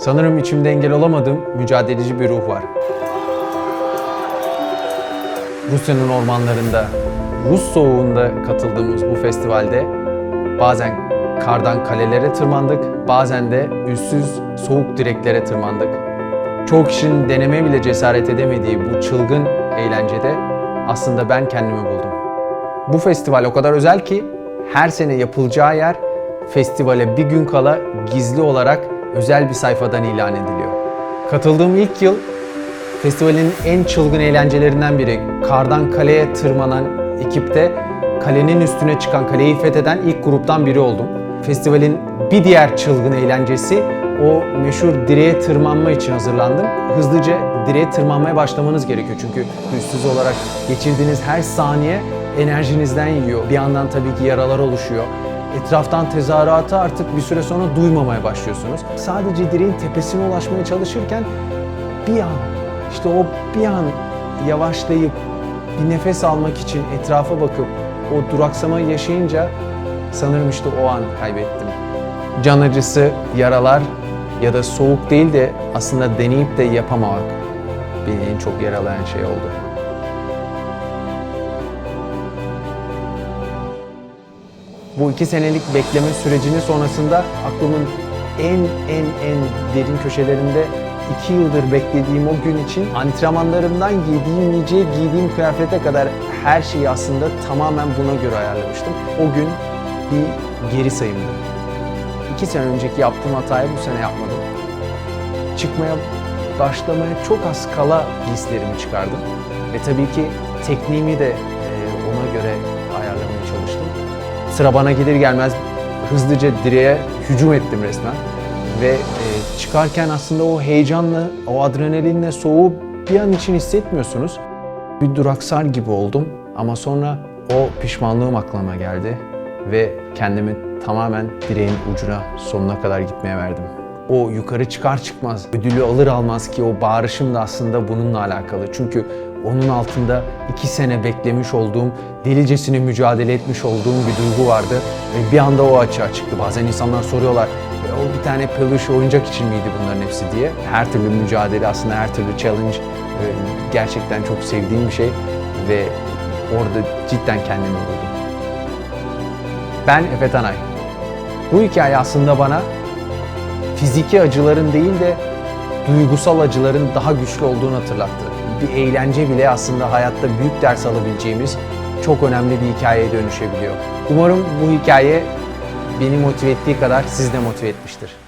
Sanırım içimde engel olamadığım mücadeleci bir ruh var. Rusya'nın ormanlarında, Rus soğuğunda katıldığımız bu festivalde bazen kardan kalelere tırmandık, bazen de üstsüz soğuk direklere tırmandık. Çoğu kişinin deneme bile cesaret edemediği bu çılgın eğlencede aslında ben kendimi buldum. Bu festival o kadar özel ki her sene yapılacağı yer festivale bir gün kala gizli olarak özel bir sayfadan ilan ediliyor. Katıldığım ilk yıl festivalin en çılgın eğlencelerinden biri. Kardan kaleye tırmanan ekipte kalenin üstüne çıkan, kaleyi fetheden ilk gruptan biri oldum. Festivalin bir diğer çılgın eğlencesi o meşhur direğe tırmanma için hazırlandım. Hızlıca direğe tırmanmaya başlamanız gerekiyor çünkü üstsüz olarak geçirdiğiniz her saniye enerjinizden yiyor. Bir yandan tabii ki yaralar oluşuyor. Etraftan tezahüratı artık bir süre sonra duymamaya başlıyorsunuz. Sadece direğin tepesine ulaşmaya çalışırken bir an, işte o bir an yavaşlayıp bir nefes almak için etrafa bakıp o duraksamayı yaşayınca sanırım işte o an kaybettim. Can acısı, yaralar ya da soğuk değil de aslında deneyip de yapamamak beni en çok yaralayan şey oldu. Bu iki senelik bekleme sürecinin sonrasında aklımın en en en derin köşelerinde iki yıldır beklediğim o gün için antrenmanlarımdan yediğim yiyeceğe giydiğim kıyafete kadar her şeyi aslında tamamen buna göre ayarlamıştım. O gün bir geri sayımdı. İki sene önceki yaptığım hatayı bu sene yapmadım. Çıkmaya başlamaya çok az kala hislerimi çıkardım. Ve tabii ki tekniğimi de e, ona göre ayarlamaya çalıştım. Sıra bana gelir gelmez hızlıca direğe hücum ettim resmen. Ve e, çıkarken aslında o heyecanla, o adrenalinle soğuğu bir an için hissetmiyorsunuz. Bir duraksar gibi oldum ama sonra o pişmanlığım aklıma geldi ve kendimi tamamen direğin ucuna sonuna kadar gitmeye verdim. O yukarı çıkar çıkmaz ödülü alır almaz ki o bağırışım da aslında bununla alakalı. Çünkü onun altında iki sene beklemiş olduğum, delicesine mücadele etmiş olduğum bir duygu vardı. Ve bir anda o açığa çıktı. Bazen insanlar soruyorlar, "E, o bir tane peluş oyuncak için miydi bunların hepsi diye. Her türlü mücadele aslında her türlü challenge e, gerçekten çok sevdiğim bir şey. Ve orada cidden kendimi buldum. Ben Efe Tanay. Bu hikaye aslında bana fiziki acıların değil de duygusal acıların daha güçlü olduğunu hatırlattı. Bir eğlence bile aslında hayatta büyük ders alabileceğimiz çok önemli bir hikayeye dönüşebiliyor. Umarım bu hikaye beni motive ettiği kadar sizi de motive etmiştir.